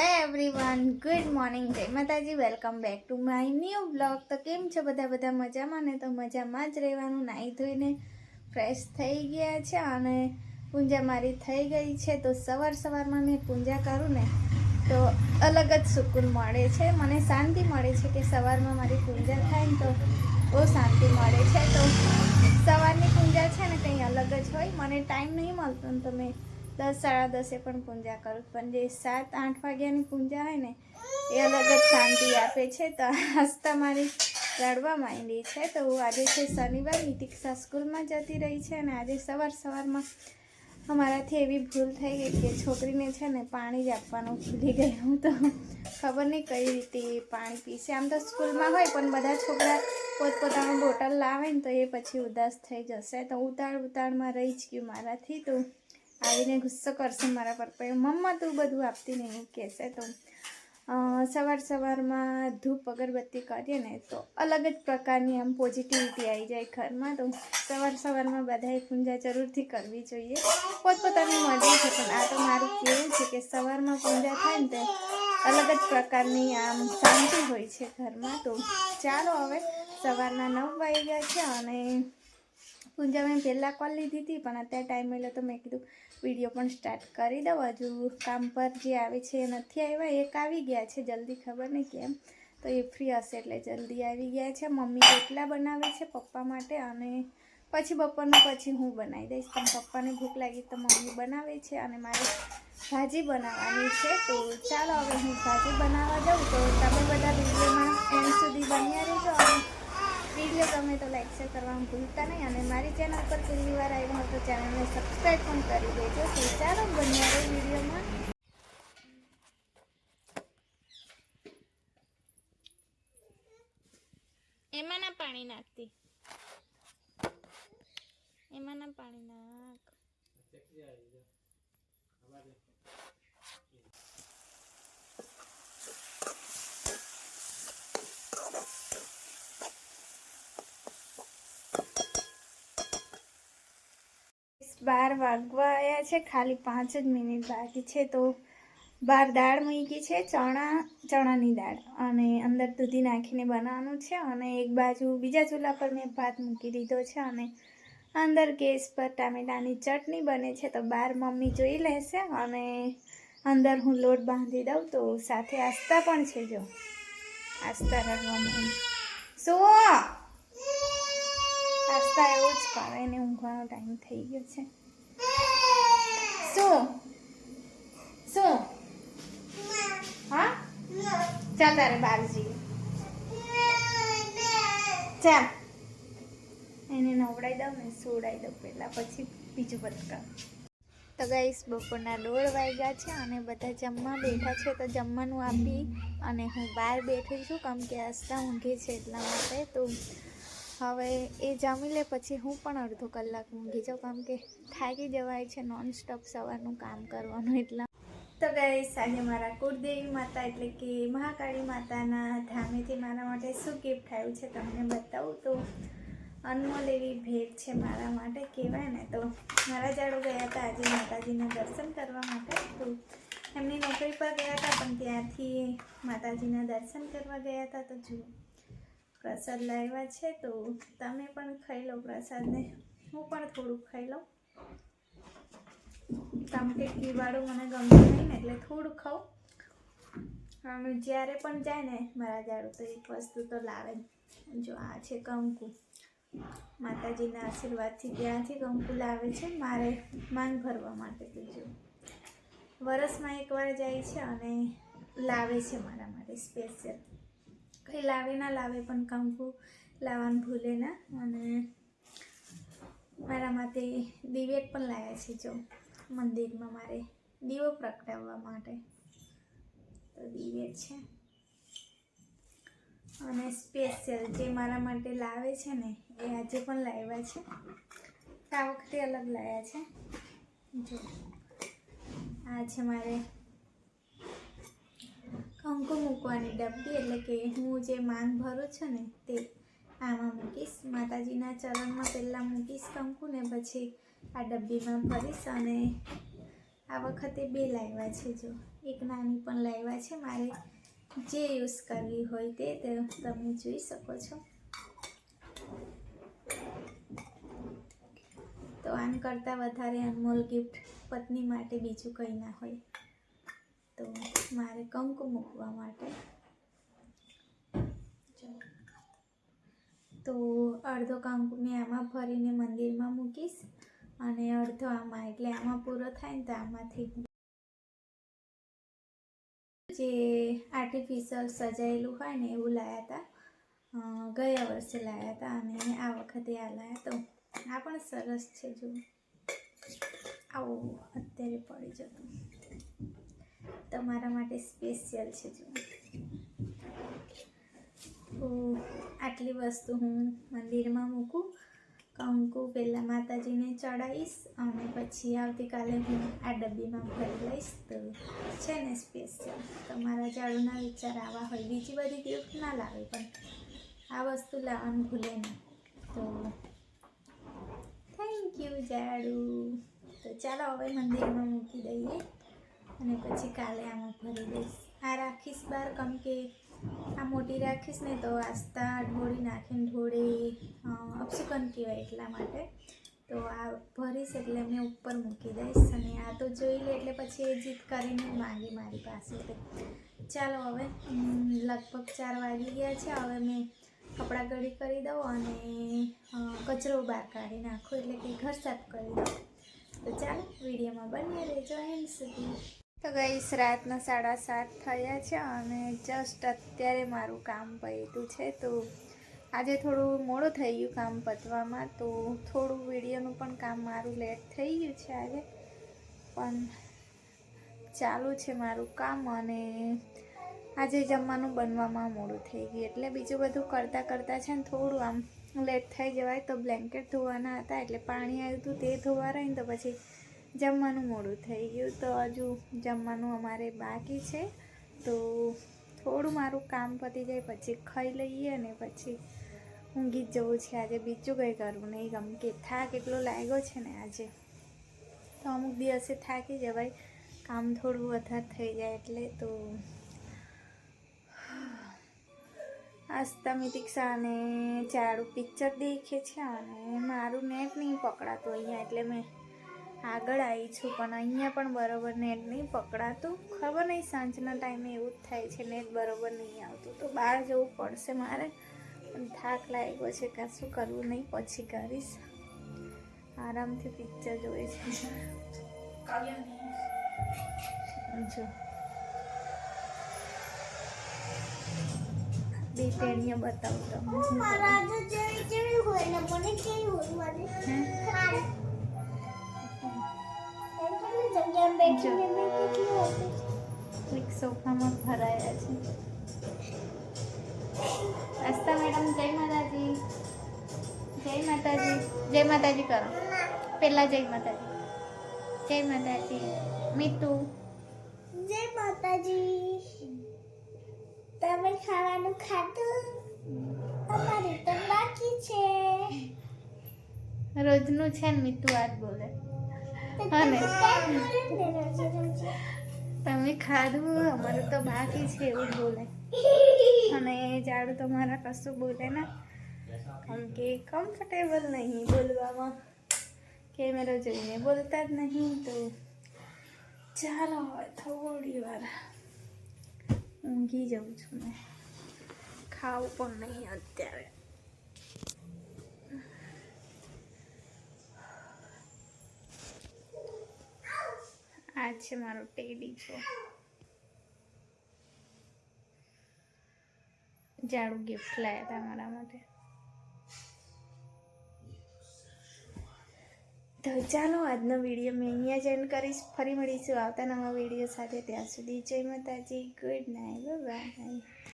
Hello everyone good morning જય માતાજી welcome back to my new blog તો કેમ છે બધા? બધા મજામાં ને? તો મજામાં જ રહેવાનું. નાહી ધોઈને ફ્રેશ થઈ ગયા છે અને પૂજા મારી થઈ ગઈ છે. તો સવાર સવારમાં મેં પૂજા કરું ને, તો અલગ જ સુકૂન મળે છે. મને શાંતિ મળે છે કે સવારમાં મારી પૂજા થાય ને તો બહુ શાંતિ મળે છે. તો સવારની પૂજા છે ને, કંઈ અલગ જ હોય. મને ટાઈમ નહીં મળતો ને તો મેં દસ, સાડા દસે પણ પૂજા કરું. પણ જે સાત, આઠ વાગ્યાની પૂજા હોય ને, એ અલગ જ શાંતિ આપે છે. તો આજ તમારી રડવા માંડી છે. તો હું આજે છે શનિવાર નિતિક્ષા સ્કૂલમાં જતી રહી છે અને આજે સવાર સવારમાં અમારાથી એવી ભૂલ થઈ ગઈ કે છોકરીને છે ને પાણી જ આપવાનું ભૂલી ગઈ હું તો. ખબર નહીં કઈ રીતે પાણી પીશે. આમ તો સ્કૂલમાં હોય, પણ બધા છોકરા પોતપોતાનું બોટલ લાવે ને તો એ પછી ઉદાસ થઈ જશે. તો ઉતાળ ઉતાળમાં રહી જ ગયું મારાથી. તો આવીને ગુસ્સો કરશે મારા પર. પણ મમ્મા તું બધું આપતી નહીં, એવું કહેશે તો. સવાર સવારમાં ધૂપ અગરબત્તી કરીએ ને તો અલગ જ પ્રકારની આમ પોઝિટિવિટી આવી જાય ઘરમાં. તો સવાર સવારમાં બધાએ પૂજા જરૂરથી કરવી જોઈએ. પોતપોતાની મરજી છે, પણ આ તો મારું કેવું છે કે સવારમાં પૂજા થાય ને તે અલગ જ પ્રકારની આમ શાંતિ હોય છે ઘરમાં. તો ચાલો હવે સવારના નવ વાગી ગયા છે અને પૂજા મેં પહેલાં કોલ લીધી હતી, પણ અત્યારે ટાઈમ મળ્યો તો મેં કીધું વીડિયો પણ સ્ટાર્ટ કરી દઉં. હજુ કામ પર જે આવે છે એ નથી આવ્યા, એક આવી ગયા છે, જલ્દી ખબર નહીં કેમ. તો એ ફ્રી હશે એટલે જલ્દી આવી ગયા છે. મમ્મી રોટલા બનાવે છે પપ્પા માટે અને પછી બપોરનું પછી હું બનાવી દઈશ. પણ પપ્પાને ભૂખ લાગી તો મમ્મી બનાવે છે અને મારે ભાજી બનાવવાની છે. તો ચાલો હવે હું ભાજી બનાવવા જાઉં. તો તમે બધા વિડીયોમાં એન્ડ સુધી બન્યા રહેજો. અને વીડિયો ગમે તો લાઈક શેર કરવાનું ભૂલતા નહીં અને મારી ચેનલ પર પહેલી વાર આવ્યો હોય તો ચેનલને સબસ્ક્રાઈબ પણ કરી દેજો. તો ચાલો બન્યા રહે વિડીયોમાં એમાં ના પાણી નાખતી. એમાં ના પાણી નાખ. બાર વાગવા આવ્યા છે, ખાલી પાંચ જ મિનિટ બાકી છે, તો બાર દાળ મૂકી છે, ચણા, ચણાની દાળ અને અંદર દૂધી નાખીને બનાવવાનું છે અને એક બાજુ બીજા ચૂલા પર મેં ભાત મૂકી દીધો છે અને અંદર ગેસ પર ટામેટાની ચટણી બને છે, તો બહાર મમ્મી જોઈ લેશે અને અંદર હું લોટ બાંધી દઉં, તો સાથે આસ્તા પણ છે જો. આસ્તા રડવા માંડી શું કરે એને ઊંઘવાનો ટાઈમ થઈ ગયો છે. શું? શું? હા? ચાલ તારે બહાર જઈએ. ચાલ. એને નવડાવી દઉં ને સોડાવી દઉં પહેલાં, પછી બીજું બધું તો ગાઈસ બપોરના દોઢ વાગ્યા છે અને બધા જમવા બેઠા છે. તો જમવાનું આપી અને હું બહાર બેઠી છું. કેમ કે આસ્તા ઊંઘે છે એટલા માટે. તો હવે એ જમી લે પછી હું પણ અડધો કલાક ઊંઘી જાઉં કારણ કે થાકી જવાય છે નોન સ્ટોપ સવારનું કામ કરવાનું એટલા. તો ગઈ આજે મારા કુળદેવી માતા એટલે કે મહાકાળી માતાના ધામેથી મારા માટે શું ગિફ્ટ આવ્યું છે તમને બતાવું તો અનમોલ એવી ભેટ છે મારા માટે, કહેવાય ને તો. મારા જાડો ગયા હતા આજે માતાજીના દર્શન કરવા માટે, તો એમની નોકરી પર ગયા હતા, પણ ત્યાંથી માતાજીના દર્શન કરવા ગયા હતા, તો જુઓ. પ્રસાદ લાવ્યા છે, તો તમે પણ ખાઈ લો પ્રસાદને. હું પણ થોડુંક ખાઈ લઉં. કારણ કે ઘીવાળું મને ગમતું નહીં ને એટલે થોડું ખાઉં. અને જ્યારે પણ જાય ને મારા જાડું, તો એક વસ્તુ તો લાવે જ. આ છે કંકુ. માતાજીના આશીર્વાદથી ત્યાંથી કંકુ લાવે છે, મારે માંગ ભરવા માટે તો જો. વરસમાં એકવાર જાય છે અને લાવે છે મારા માટે સ્પેશિયલ કંઈ લાવે ના લાવે, પણ કંકુ લાવવાનું ભૂલે ના. અને મારા માટે દિવેટ પણ લાવ્યા છે જો, મંદિરમાં મારે દીવો પ્રગટાવવા માટે. તો દિવેટ છે. અને સ્પેશિયલ જે મારા માટે લાવે છે ને, એ આજે પણ લાવ્યા છે. આ વખતે અલગ લાવ્યા છે. જો, આ છે મારે કંકુ મૂકવાની ડબ્બી એટલે કે હું જે માંગ ભરું છું ને તે આમાં મૂકીશ. માતાજીના ચરણમાં પહેલાં મૂકીશ કંકુ ને પછી આ ડબ્બીમાં ભરીશ અને આ વખતે બે લાવ્યા છે જો. એક નાની પણ લાવ્યા છે. મારે જે યુઝ કરવી હોય તે તે, તમે જોઈ શકો છો. તો આમ કરતાં વધારે અનમોલ ગિફ્ટ પત્ની માટે બીજું કંઈ ના હોય. તો મારે કંકુ મૂકવા માટે. તો અડધો કંકુ મેં આમાં ભરીને મંદિરમાં મૂકીશ અને અડધો આમાં, એટલે આમાં પૂરો થાય ને તો આમાંથી જે આર્ટિફિશિયલ સજાયેલું હોય ને એવું લાયા હતા ગયા વર્ષે લાયા હતા અને આ વખતે આ લાયા તો. આ પણ સરસ છે જો. આવો, અત્યારે પડી જતું. તમારા માટે સ્પેશિયલ છે તો આટલી વસ્તુ હું મંદિરમાં મૂકું. કંકુ પહેલાં માતાજીને ચડાવીશ અને પછી આવતીકાલે હું આ ડબ્બીમાં ભરી લઈશ. તો છે ને સ્પેશિયલ તમારા ઝાડુના વિચાર આવા હોય. બીજી બધી ગિફ્ટ ના લાવે પણ આ વસ્તુ લાવવાનું ભૂલે નહીં તો થેન્ક યુ ઝાડુ. તો ચાલો હવે મંદિરમાં મૂકી દઈએ. અને પછી કાલે આમાં ભરી દઈશ. આ રાખીશ બહાર કેમ કે આ મોટી રાખીશ ને તો આસ્તા ઢોળી નાખીને ઢોળી અપસુકન કહેવાય એટલા માટે. તો આ ભરીશ એટલે મેં ઉપર મૂકી દઈશ અને આ તો જોઈ લે એટલે પછી એ જીત કરીને માંગી મારી પાસે ચાલો હવે લગભગ ચાર વાગી ગયા છે. હવે મેં કપડાં ગળી કરી દઉં અને કચરો બહાર કાઢી નાખું એટલે કે ઘર સાફ કરી દઉં. તો ચાલો, વિડીયોમાં બની રહેજો. એન્ડ સુધી. તો ગઈ રાતના સાડા સાત થયા છે અને જસ્ટ અત્યારે મારું કામ પત્યું છે તો આજે થોડું મોડું થઈ ગયું કામ પતવામાં તો થોડું વિડીયોનું પણ કામ મારું લેટ થઈ ગયું છે આજે. પણ ચાલુ છે મારું કામ અને આજે જમવાનું બનવામાં મોડું થઈ ગયું. એટલે બીજું બધું કરતાં કરતાં છે ને થોડું આમ લેટ થઈ જવાય તો બ્લેન્કેટ ધોવાના હતા એટલે પાણી આવ્યું હતું તે ધોવા રહીને તો પછી જમવાનું મોડું થઈ ગયું તો હજુ જમવાનું અમારે બાકી છે. તો થોડું મારું કામ પતી જાય પછી ખાઈ લઈએ અને પછી ઊંઘી જ જવું છે. આજે બીજું કંઈ કરવું નહીં. ગમ કે થાક એટલો લાગ્યો છે ને આજે. તો અમુક દિવસે થાકી જવાય. કામ થોડું વધારે થઈ જાય એટલે તો આસ્તા મિતિક્ષા ચારું પિક્ચર દેખે છે અને મારું નેટ નહીં પકડાતું અહીંયા એટલે મેં આગળ આવી છું પણ અહીંયા પણ બરાબર નેટ નહીં પકડાતું. ખબર નહીં સાંજના ટાઈમે એવું જ થાય છે નેટ બરોબર નહીં આવતું. તો બહાર જવું પડશે મારે. થાક લાગ્યો છે કાં શું કરવું નહીં પછી કરીશ. આરામથી પિક્ચર જોઈ છે જો. બે ટેણીઓ બતાવું તમને. હતું. એક સોફામાં ભરાયા છે. અસ્તા મેડમ જય માતાજી. જય માતાજી. જય માતાજી કરો. પેલા જય માતાજી. જય માતાજી. મીતુ. જય માતાજી. તમે ખાવાનું ખાધું? અમારે તો બાકી છે. રોજનું છે ને મીતુ આજ બોલે. તો હા ને? તમે ખાધું, અમારું તો બાકી છે એવું બોલે. અને જાડું તો મારા કશું બોલે ના. કેમ કે કમ્ફર્ટેબલ નહીં બોલવામાં. કેમેરો જોઈને બોલતા જ નહીં તો ચાલો થોડી વાર ઊંઘી જાઉં છું મેં. ખાવું પણ નહીં અત્યારે. આ છે મારો ટેડી છો. જાડું ગિફ્ટ લાયા હતા મારા માટે. તો ચાલો, આજનો વીડિયો મેં અહીંયા જ એન્ડ કરીશ. ફરી મળીશું આવતા નવા વીડિયો સાથે. ત્યાં સુધી જય માતાજી. Good night bye